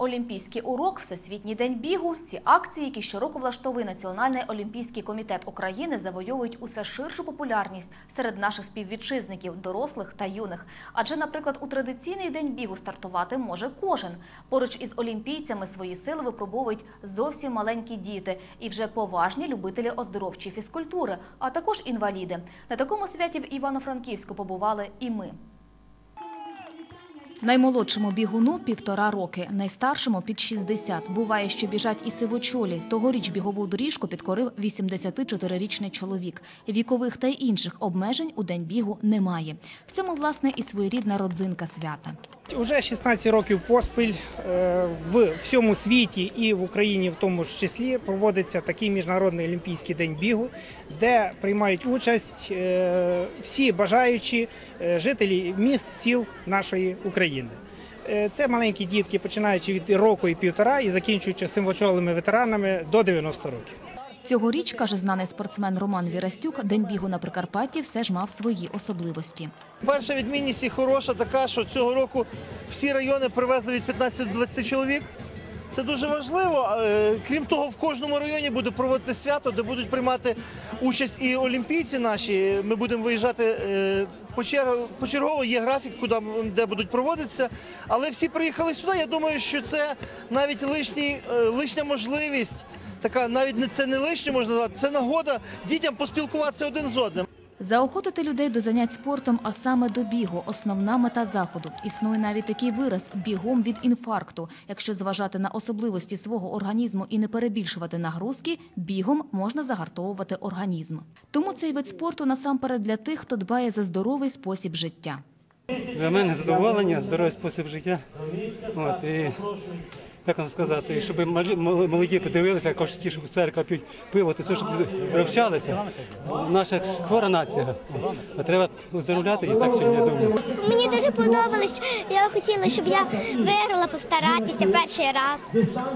Олімпійський урок, Всесвітній день бігу. Ці акції, які щороку влаштовує Національний олімпійський комітет України, завойовують усе ширшу популярність серед наших співвітчизників, дорослих та юних. Адже, наприклад, у традиційний день бігу стартувати може кожен. Поруч із олімпійцями свої сили випробовують зовсім маленькі діти і вже поважні любителі оздоровчої фізкультури, а також інваліди. На такому святі в Івано-Франківську побували і ми. Наймолодшому бігуну півтора роки, найстаршому під 60. Буває, що біжать і сивочолі. Тогоріч бігову доріжку підкорив 84-річний чоловік. Вікових та інших обмежень у день бігу немає. В цьому, власне, і своєрідна родзинка свята. Уже 16 років поспіль е, в всьому світі і в Україні в тому ж числі проводиться такий міжнародний олімпійський день бігу, де приймають участь е, всі бажаючі е, жителі міст, сіл нашої України. Це маленькі дітки, починаючи від року і півтора і закінчуючи симвочолими ветеранами до 90 років. Цьогоріч, каже знаний спортсмен Роман Вірастюк, день бігу на Прикарпатті все ж мав свої особливості. Перша відмінність і хороша така, що цього року всі райони привезли від 15 до 20 чоловік. Це дуже важливо. Е, Крім того, в кожному районі буде проводити свято, де будуть приймати участь і олімпійці наші. Ми будемо виїжджати е, почергово, є графік, куди де будуть проводитися. Але всі приїхали сюди. Я думаю, що це навіть лишній, е, лишня можливість. Така навіть не це не лишнє можна назвати, це нагода дітям поспілкуватися один з одним. Заохотити людей до занять спортом, а саме до бігу – основна мета заходу. Існує навіть такий вираз – бігом від інфаркту. Якщо зважати на особливості свого організму і не перебільшувати нагрузки, бігом можна загартовувати організм. Тому цей вид спорту насамперед для тих, хто дбає за здоровий спосіб життя. Для мене задоволення, здоровий спосіб життя. От, і, як вам сказати, щоб малі- мол- молоді подивилися, як ті, що церква п'ють пиво, то все, щоб вивчалися. Наша хвора нація. А треба оздоровляти і так сьогодні, я думаю. Мені дуже подобалось. Я хотіла, щоб я виграла постаратися перший раз.